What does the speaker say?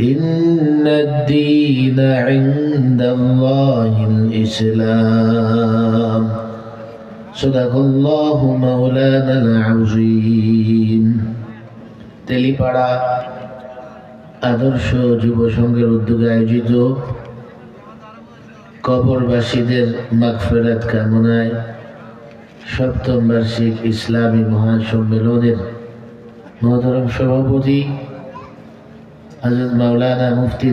إن الدين عند الله الإسلام صدق الله مولانا العظيم তেলিপাড়া আদর্শ যুব সংঘের উদ্যোগে আয়োজিত কবরবাসীদের মাগফেরাত কামনায় সপ্তম বার্ষিক ইসলামী মহাসম্মেলনের মহতরম সভাপতি হজরত মাওলানা মুফতি